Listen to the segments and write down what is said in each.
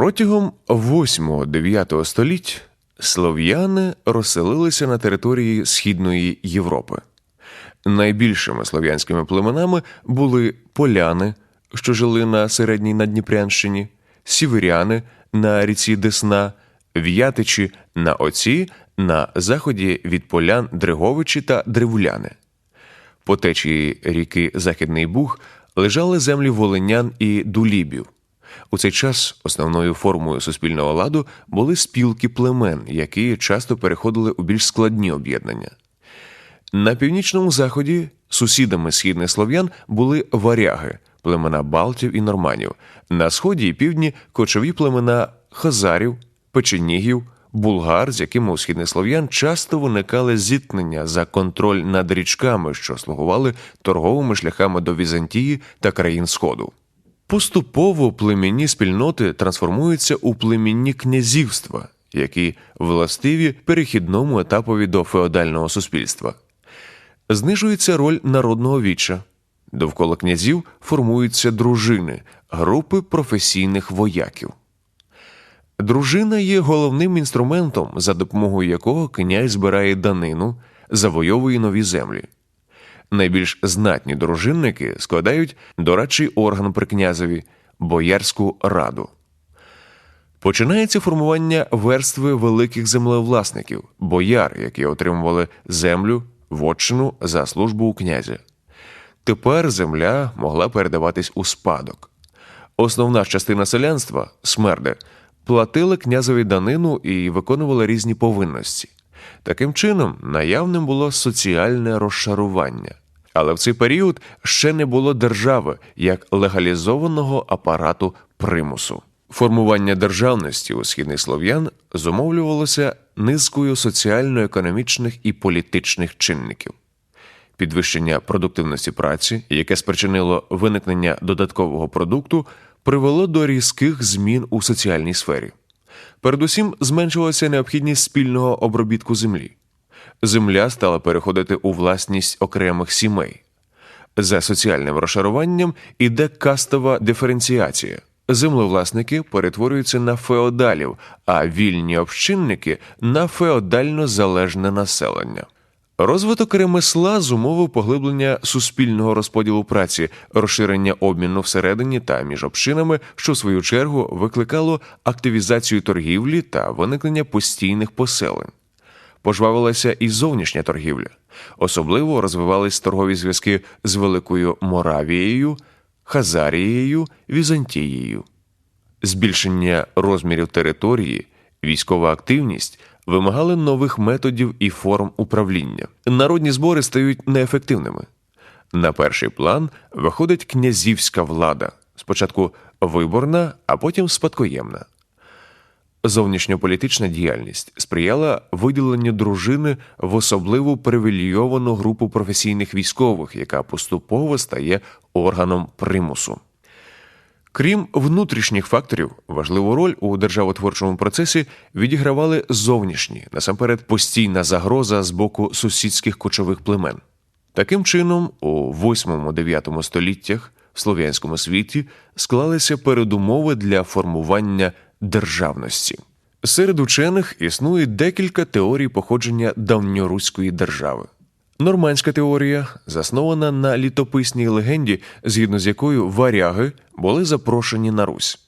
Протягом 8-9 століть слов'яни розселилися на території Східної Європи. Найбільшими слов'янськими племенами були поляни, що жили на середній Надніпрянщині, сіверяни на ріці Десна, в'ятичі на Оці на заході від полян Дриговичі та Древуляни. По течії ріки Західний Буг лежали землі волинян і дулібів. У цей час основною формою суспільного ладу були спілки племен, які часто переходили у більш складні об'єднання. На північному заході сусідами східних слов'ян були варяги, племена балтів і норманів, на сході і півдні кочові племена хазарів, печенігів, булгар, з якими у східних слов'ян часто виникали зіткнення за контроль над річками, що слугували торговими шляхами до Візантії та країн Сходу. Поступово племінні спільноти трансформуються у племінні князівства, які властиві перехідному етапові до феодального суспільства. Знижується роль народного віча. Довкола князів формуються дружини, групи професійних вояків. Дружина є головним інструментом, за допомогою якого князь збирає данину, завойовує нові землі. Найбільш знатні дружинники складають дорадчий орган при князеві боярську раду. Починається формування верстви великих землевласників, бояр, які отримували землю, вотчину за службу у князя. Тепер земля могла передаватись у спадок. Основна частина селянства смерди платили князеві данину і виконували різні повинності. Таким чином, наявним було соціальне розшарування. Але в цей період ще не було держави як легалізованого апарату примусу. Формування державності у східних слов'ян зумовлювалося низкою соціально-економічних і політичних чинників. Підвищення продуктивності праці, яке спричинило виникнення додаткового продукту, привело до різких змін у соціальній сфері. Передусім зменшилася необхідність спільного обробітку землі. Земля стала переходити у власність окремих сімей. За соціальним розшаруванням іде кастова диференціація. Землевласники перетворюються на феодалів, а вільні общинники на феодально залежне населення. Розвиток ремесла зумовив поглиблення суспільного розподілу праці, розширення обміну всередині та між общинами, що в свою чергу викликало активізацію торгівлі та виникнення постійних поселень. Пожвавилася і зовнішня торгівля. Особливо розвивались торгові зв'язки з Великою Моравією, Хазарією, Візантією. Збільшення розмірів території, військова активність вимагали нових методів і форм управління. Народні збори стають неефективними. На перший план виходить князівська влада, спочатку виборна, а потім спадкоємна. Зовнішньополітична діяльність сприяла виділенню дружини в особливу привілейовану групу професійних військових, яка поступово стає органом примусу. Крім внутрішніх факторів, важливу роль у державотворчому процесі відігравали зовнішні, насамперед постійна загроза з боку сусідських кочових племен. Таким чином, у 8-9 століттях в слов'янському світі склалися передумови для формування державності. Серед учених існує декілька теорій походження давньоруської держави. Нормандська теорія заснована на літописній легенді, згідно з якою варяги були запрошені на Русь.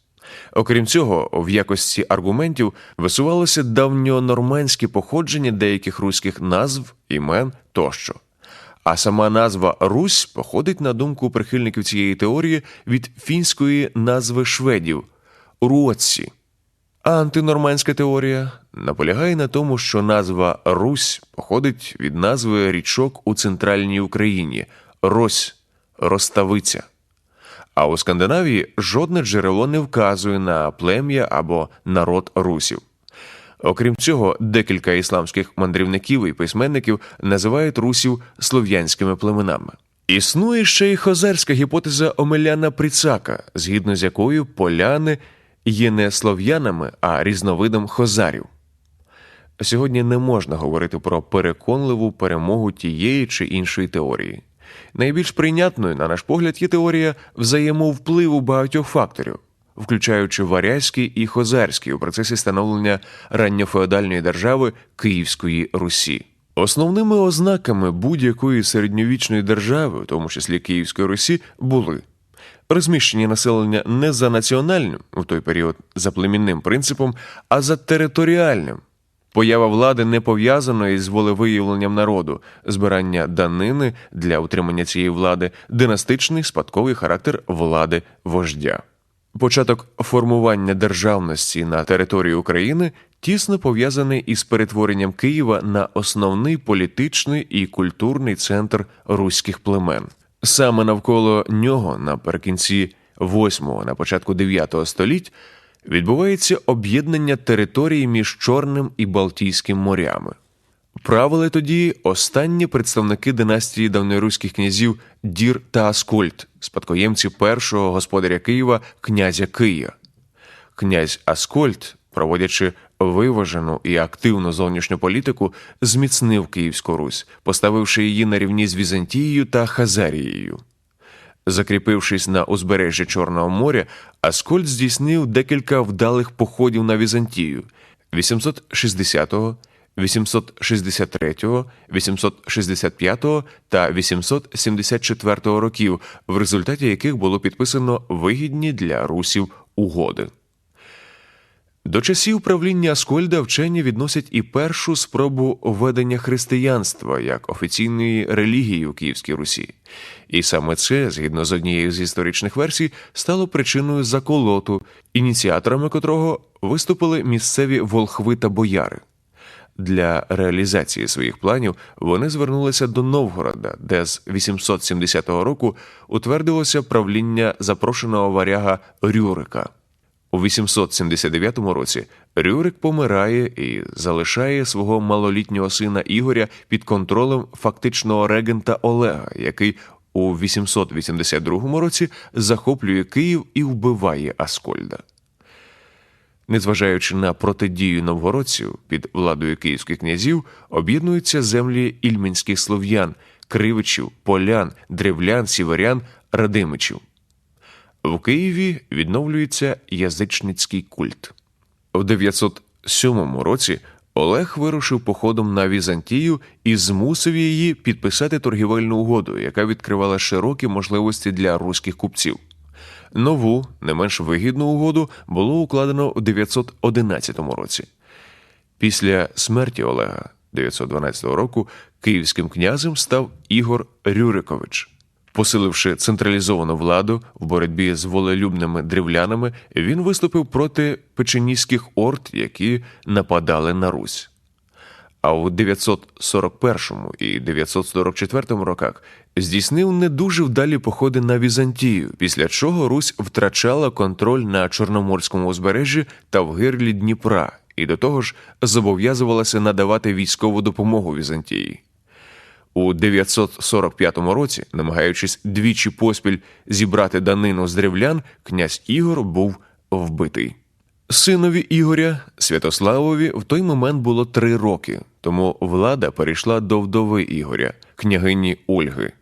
Окрім цього, в якості аргументів висувалося давньонормандське походження деяких руських назв, імен тощо. А сама назва Русь походить на думку прихильників цієї теорії від фінської назви шведів Руоці. А антинормандська теорія наполягає на тому, що назва Русь походить від назви річок у центральній Україні Рось, Роставиця. А у Скандинавії жодне джерело не вказує на плем'я або народ русів. Окрім цього, декілька ісламських мандрівників і письменників називають русів слов'янськими племенами. Існує ще й хозерська гіпотеза Омеляна Пріцака, згідно з якою поляни є не слов'янами, а різновидом хозарів. Сьогодні не можна говорити про переконливу перемогу тієї чи іншої теорії. Найбільш прийнятною, на наш погляд, є теорія взаємовпливу багатьох факторів. включаючи Варязький і Хозарський у процесі становлення ранньофеодальної держави Київської Русі. Основними ознаками будь-якої середньовічної держави, в тому числі Київської Русі, були розміщення населення не за національним у той період за племінним принципом, а за територіальним. Поява влади не пов'язана із волевиявленням народу, збирання данини для утримання цієї влади, династичний спадковий характер влади вождя. Початок формування державності на території України тісно пов'язаний із перетворенням Києва на основний політичний і культурний центр руських племен. Саме навколо нього наприкінці 8-го, на початку 9-го століть відбувається об'єднання території між Чорним і Балтійським морями. Правили тоді останні представники династії давньоруських князів Дір та Аскольд, спадкоємці першого господаря Києва, князя Кия. Князь Аскольд, проводячи виважену і активну зовнішню політику, зміцнив Київську Русь, поставивши її на рівні з Візантією та Хазарією. Закріпившись на узбережжі Чорного моря, Аскольд здійснив декілька вдалих походів на Візантію 860, 863, 865 та 874 років, в результаті яких було підписано вигідні для русів угоди. До часів правління Аскольда вчені відносять і першу спробу введення християнства як офіційної релігії у Київській Русі, і саме це, згідно з однією з історичних версій, стало причиною заколоту, ініціаторами котрого виступили місцеві волхви та бояри. Для реалізації своїх планів вони звернулися до Новгорода, де з 870 року утвердилося правління запрошеного варяга Рюрика. У 879 році Рюрик помирає і залишає свого малолітнього сина Ігоря під контролем фактичного регента Олега, який у 882 році захоплює Київ і вбиває Аскольда. Незважаючи на протидію новгородців під владою київських князів, об'єднуються землі ільмінських слов'ян, кривичів, полян, древлян, сіверян, радимичів. В Києві відновлюється язичницький культ. У 907 році Олег вирушив походом на Візантію і змусив її підписати торгівельну угоду, яка відкривала широкі можливості для руських купців. Нову, не менш вигідну угоду було укладено у 911 році. Після смерті Олега 912 року київським князем став Ігор Рюрикович. Посиливши централізовану владу в боротьбі з волелюбними древлянами, він виступив проти печеніських орд, які нападали на Русь. А у 941 і 944 роках здійснив не дуже вдалі походи на Візантію, після чого Русь втрачала контроль на Чорноморському узбережжі та в гирлі Дніпра, і до того ж зобов'язувалася надавати військову допомогу Візантії. У 945 році, намагаючись двічі поспіль зібрати данину з древлян, князь Ігор був вбитий. Синові Ігоря Святославові в той момент було три роки, тому влада перейшла до вдови Ігоря, княгині Ольги.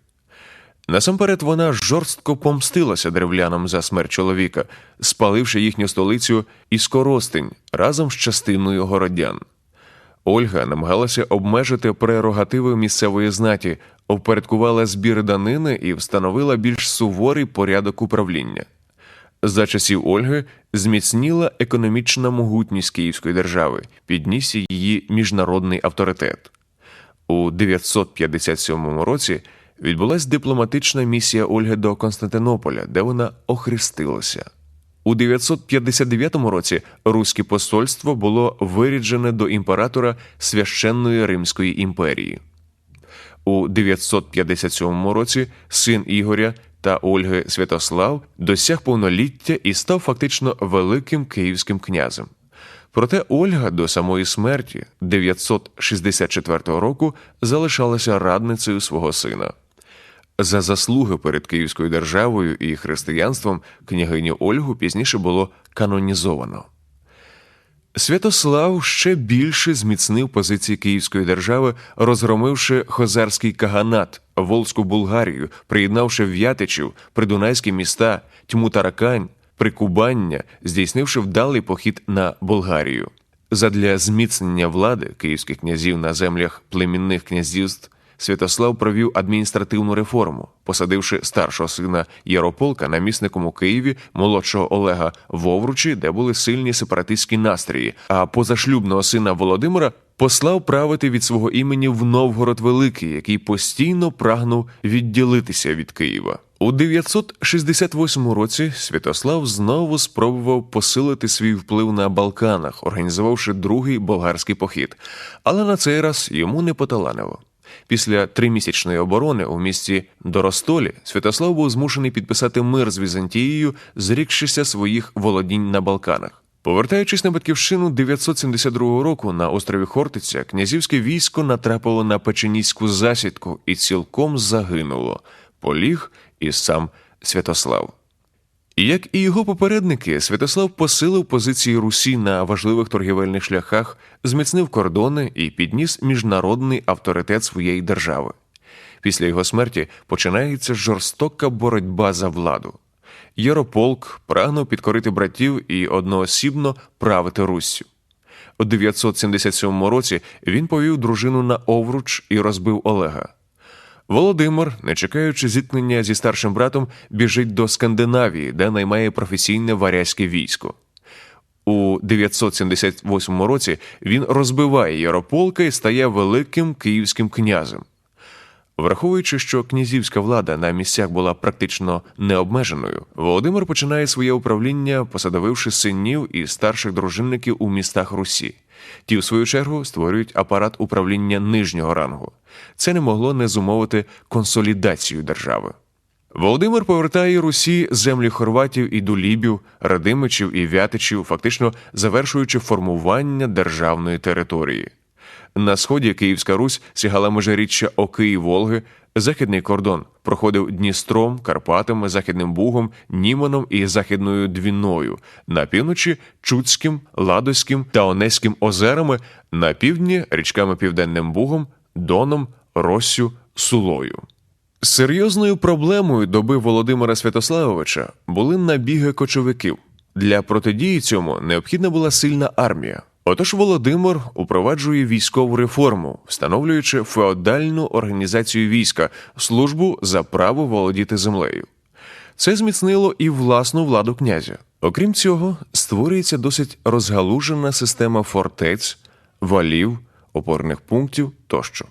Насамперед вона жорстко помстилася древлянам за смерть чоловіка, спаливши їхню столицю Іскоростень разом з частиною городян. Ольга намагалася обмежити прерогативи місцевої знаті, впорядкувала збір данини і встановила більш суворий порядок управління. За часів Ольги зміцніла економічна могутність Київської держави, піднісся її міжнародний авторитет. У 957 році відбулася дипломатична місія Ольги до Константинополя, де вона охрестилася. У 959 році руське посольство було виріджене до імператора священної Римської імперії. У 957 році син Ігоря та Ольги Святослав досяг повноліття і став фактично великим київським князем. Проте Ольга до самої смерті 964 року залишалася радницею свого сина. За заслуги перед Київською державою і християнством княгиню Ольгу пізніше було канонізовано. Святослав ще більше зміцнив позиції Київської держави, розгромивши хозарський каганат, Волзьку Булгарію, приєднавши В'ятичів, придунайські міста, тьму Таракань, Прикубання, здійснивши вдалий похід на Болгарію. Задля зміцнення влади київських князів на землях племінних князівств Святослав провів адміністративну реформу, посадивши старшого сина Ярополка намісником у Києві молодшого Олега Вовручі, де були сильні сепаратистські настрої. А позашлюбного сина Володимира послав правити від свого імені в Новгород Великий, який постійно прагнув відділитися від Києва. У 968 році Святослав знову спробував посилити свій вплив на Балканах, організувавши другий болгарський похід, але на цей раз йому не поталанило. Після тримісячної оборони у місті Доростолі Святослав був змушений підписати мир з Візантією, зрікшися своїх володінь на Балканах. Повертаючись на батьківщину 972 року на острові Хортиця, князівське військо натрапило на печеніську засідку і цілком загинуло. Поліг і сам Святослав. Як і його попередники, Святослав посилив позиції Русі на важливих торгівельних шляхах, зміцнив кордони і підніс міжнародний авторитет своєї держави. Після його смерті починається жорстока боротьба за владу. Ярополк прагнув підкорити братів і одноосібно правити Руссю. У 977 році він повів дружину на Овруч і розбив Олега. Володимир, не чекаючи зіткнення зі старшим братом, біжить до Скандинавії, де наймає професійне варязьке військо. У 978 році він розбиває Ярополка і стає великим київським князем. Враховуючи, що князівська влада на місцях була практично необмеженою, Володимир починає своє управління, посадовивши синів і старших дружинників у містах Русі. Ті, в свою чергу, створюють апарат управління нижнього рангу. Це не могло не зумовити консолідацію держави. Володимир повертає Русі землі хорватів і дулібів, радимичів і вятичів, фактично завершуючи формування державної території. На сході Київська Русь сягала межиріччя Оки і Волги, західний кордон проходив Дністром, Карпатами, Західним Бугом, Німаном і Західною Двіною, на півночі Чуцьким, Ладоським та Онеським озерами, на півдні річками Південним Бугом, Доном, Россю, Сулою. Серйозною проблемою доби Володимира Святославовича були набіги кочовиків. Для протидії цьому необхідна була сильна армія. Отож Володимир упроваджує військову реформу, встановлюючи феодальну організацію війська, службу за право володіти землею. Це зміцнило і власну владу князя. Окрім цього, створюється досить розгалужена система фортець, валів, опорних пунктів тощо.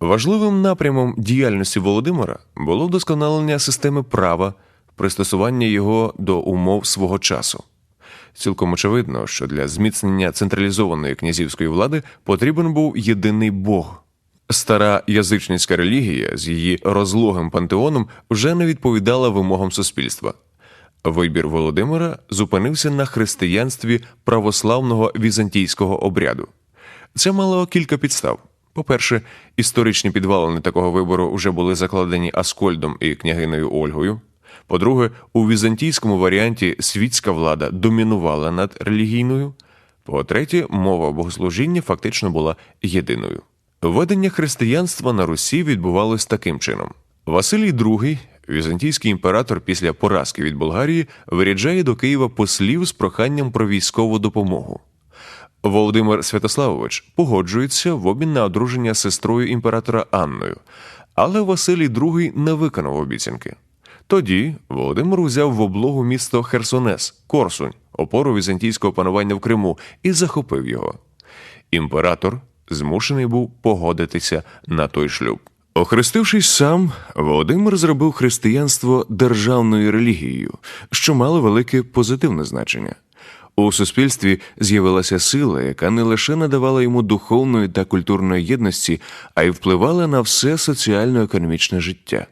Важливим напрямом діяльності Володимира було вдосконалення системи права, пристосування його до умов свого часу. Цілком очевидно, що для зміцнення централізованої князівської влади потрібен був єдиний Бог. Стара язичницька релігія з її розлогим пантеоном вже не відповідала вимогам суспільства. Вибір Володимира зупинився на християнстві православного візантійського обряду. Це мало кілька підстав. По-перше, історичні підвалини такого вибору вже були закладені Аскольдом і княгиною Ольгою. По-друге, у візантійському варіанті світська влада домінувала над релігійною. По-третє, мова богослужіння фактично була єдиною. Введення християнства на Русі відбувалось таким чином: Василій II, візантійський імператор після поразки від Болгарії, виряджає до Києва послів з проханням про військову допомогу. Володимир Святославович погоджується в обмін на одруження з сестрою імператора Анною, але Василій II не виконав обіцянки. Тоді Володимир узяв в облогу місто Херсонес, Корсунь, опору візантійського панування в Криму, і захопив його. Імператор змушений був погодитися на той шлюб. Охрестившись сам, Володимир зробив християнство державною релігією, що мало велике позитивне значення. У суспільстві з'явилася сила, яка не лише надавала йому духовної та культурної єдності, а й впливала на все соціально-економічне життя.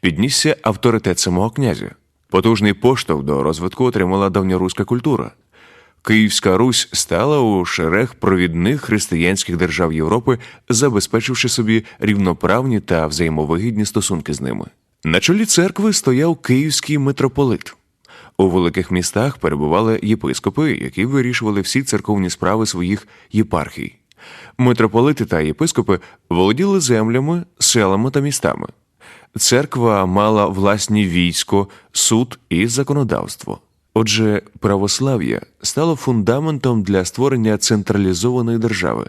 Піднісся авторитет самого князя. Потужний поштовх до розвитку отримала давньоруська культура. Київська Русь стала у шерех провідних християнських держав Європи, забезпечивши собі рівноправні та взаємовигідні стосунки з ними. На чолі церкви стояв київський митрополит. У великих містах перебували єпископи, які вирішували всі церковні справи своїх єпархій. Митрополити та єпископи володіли землями, селами та містами. Церква мала власні військо, суд і законодавство. Отже, православ'я стало фундаментом для створення централізованої держави.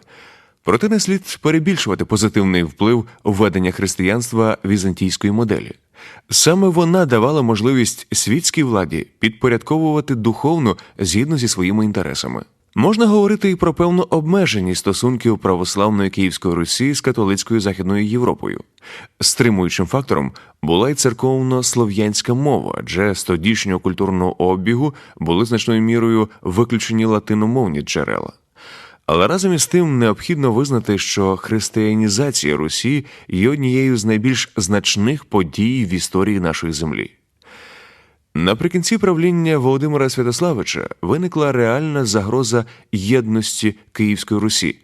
Проте не слід перебільшувати позитивний вплив введення християнства візантійської моделі. Саме вона давала можливість світській владі підпорядковувати духовно згідно зі своїми інтересами. Можна говорити і про певну обмеженість стосунків православної Київської Русі з католицькою Західною Європою. Стримуючим фактором була й церковно-слов'янська мова, адже з тодішнього культурного обігу були значною мірою виключені латиномовні джерела. Але разом із тим необхідно визнати, що християнізація Русі є однією з найбільш значних подій в історії нашої землі. Наприкінці правління Володимира Святославича виникла реальна загроза єдності Київської Русі.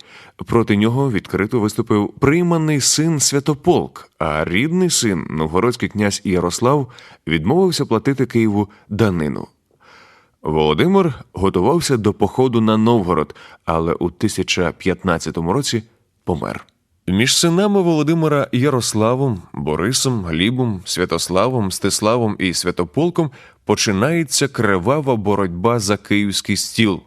Проти нього відкрито виступив прийманий син Святополк, а рідний син, новгородський князь Ярослав, відмовився платити Києву данину. Володимир готувався до походу на Новгород, але у 1015 році помер. Між синами Володимира Ярославом, Борисом, Глібом, Святославом, Стиславом і Святополком починається кривава боротьба за київський стіл,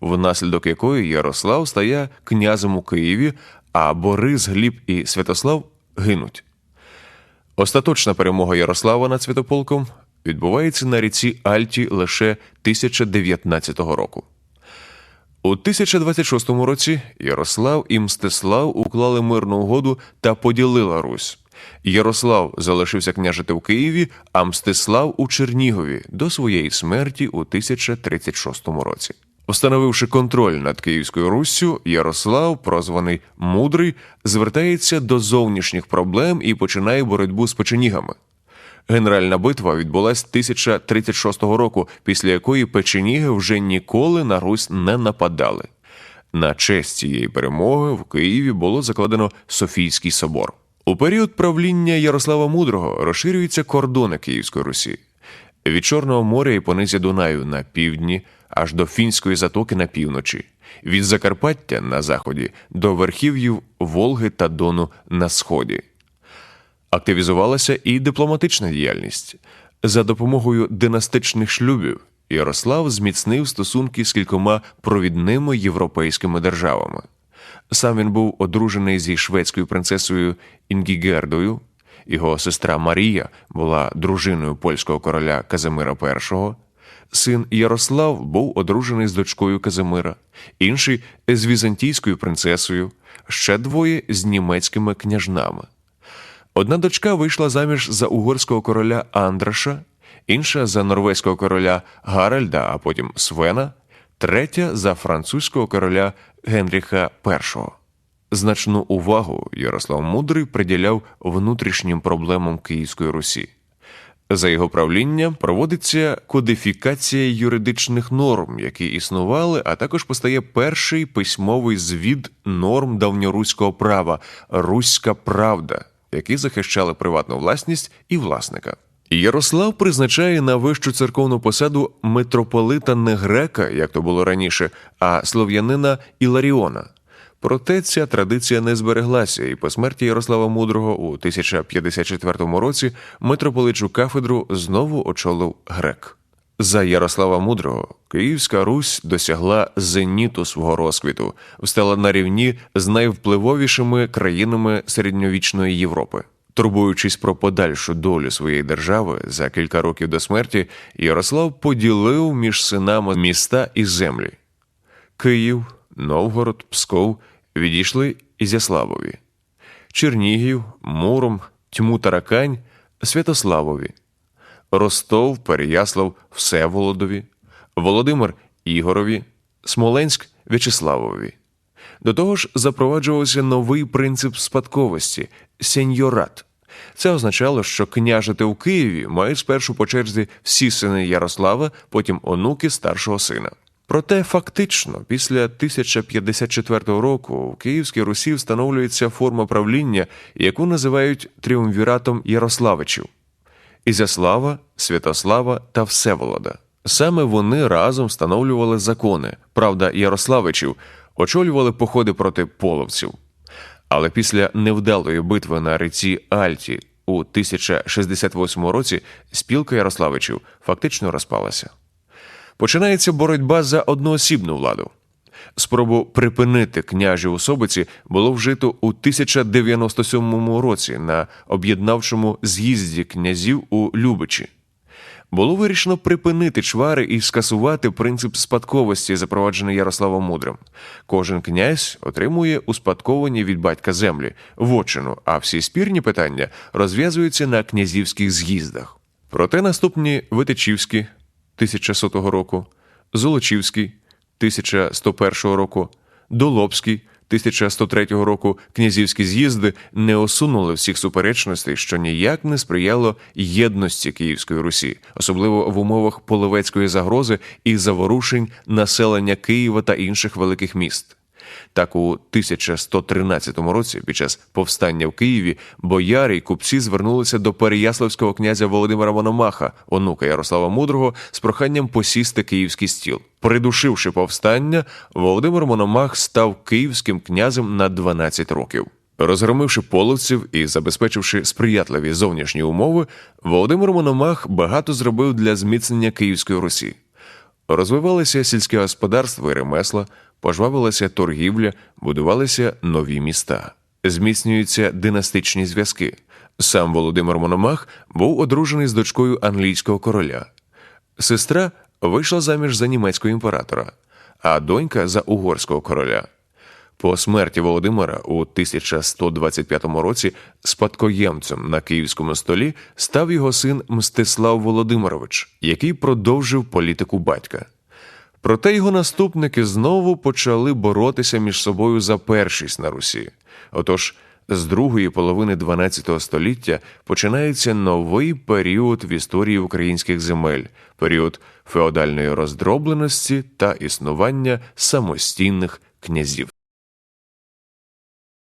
внаслідок якої Ярослав стає князем у Києві, а Борис, Гліб і Святослав гинуть. Остаточна перемога Ярослава над Святополком відбувається на ріці Альті лише 1019 року. У 1026 році Ярослав і Мстислав уклали мирну угоду та поділила Русь. Ярослав залишився княжити в Києві, а Мстислав у Чернігові до своєї смерті у 1036 році. Встановивши контроль над Київською Руссю, Ярослав, прозваний Мудрий, звертається до зовнішніх проблем і починає боротьбу з печенігами. Генеральна битва відбулася 1036 року, після якої печеніги вже ніколи на Русь не нападали. На честь цієї перемоги в Києві було закладено Софійський собор. У період правління Ярослава Мудрого розширюються кордони Київської Русі від Чорного моря і понизя Дунаю на півдні, аж до Фінської затоки на півночі, від Закарпаття на заході до верхів'їв Волги та Дону на сході. Активізувалася і дипломатична діяльність. За допомогою династичних шлюбів Ярослав зміцнив стосунки з кількома провідними європейськими державами. Сам він був одружений зі шведською принцесою Інгігердою, його сестра Марія була дружиною польського короля Казимира І. Син Ярослав був одружений з дочкою Казимира, інший з візантійською принцесою, ще двоє з німецькими княжнами. Одна дочка вийшла заміж за угорського короля Андраша, інша за норвезького короля Гаральда, а потім Свена, третя за французького короля Генріха І. Значну увагу Ярослав Мудрий приділяв внутрішнім проблемам Київської Русі. За його правління проводиться кодифікація юридичних норм, які існували, а також постає перший письмовий звід норм давньоруського права Руська Правда які захищали приватну власність і власника. Ярослав призначає на вищу церковну посаду митрополита не грека, як то було раніше, а слов'янина Іларіона. Проте ця традиція не збереглася, і по смерті Ярослава Мудрого у 1054 році митрополичу кафедру знову очолив грек. За Ярослава Мудрого Київська Русь досягла зеніту свого розквіту, встала на рівні з найвпливовішими країнами середньовічної Європи. Турбуючись про подальшу долю своєї держави за кілька років до смерті, Ярослав поділив між синами міста і землі. Київ, Новгород, Псков відійшли Ізяславові, Чернігів, Муром, Тьму Таракань, Святославові. Ростов, Переяслав, Всеволодові, Володимир Ігорові, Смоленськ В'ячеславові. До того ж, запроваджувався новий принцип спадковості сеньорат. Це означало, що княжити у Києві мають спершу по черзі всі сини Ярослава, потім онуки старшого сина. Проте фактично, після 1054 року в Київській Русі встановлюється форма правління, яку називають тріумвіратом Ярославичів. Ізяслава, Святослава та Всеволода. Саме вони разом встановлювали закони, правда, Ярославичів очолювали походи проти половців. Але після невдалої битви на ріці Альті у 1068 році спілка Ярославичів фактично розпалася. Починається боротьба за одноосібну владу. Спробу припинити княжі особиці було вжито у 1097 році на об'єднавчому з'їзді князів у Любичі. Було вирішено припинити чвари і скасувати принцип спадковості, запроваджений Ярославом Мудрим. Кожен князь отримує успадковані від батька землі, вотчину, а всі спірні питання розв'язуються на князівських з'їздах. Проте наступні Витичівські 1100 року, Золочівський 1101 року, Долобський 1103 року князівські з'їзди не осунули всіх суперечностей, що ніяк не сприяло єдності Київської Русі, особливо в умовах половецької загрози і заворушень населення Києва та інших великих міст. Так, у 1113 році, під час повстання в Києві, бояри й купці звернулися до переяславського князя Володимира Мономаха, онука Ярослава Мудрого, з проханням посісти київський стіл. Придушивши повстання, Володимир Мономах став київським князем на 12 років. Розгромивши половців і забезпечивши сприятливі зовнішні умови, Володимир Мономах багато зробив для зміцнення Київської Русі. Розвивалося сільське господарство і ремесла, пожвавилася торгівля, будувалися нові міста, зміцнюються династичні зв'язки. Сам Володимир Мономах був одружений з дочкою англійського короля. Сестра вийшла заміж за німецького імператора, а донька за угорського короля. По смерті Володимира у 1125 році спадкоємцем на київському столі став його син Мстислав Володимирович, який продовжив політику батька. Проте його наступники знову почали боротися між собою за першість на Русі. Отож, з другої половини XII століття починається новий період в історії українських земель, період феодальної роздробленості та існування самостійних князів.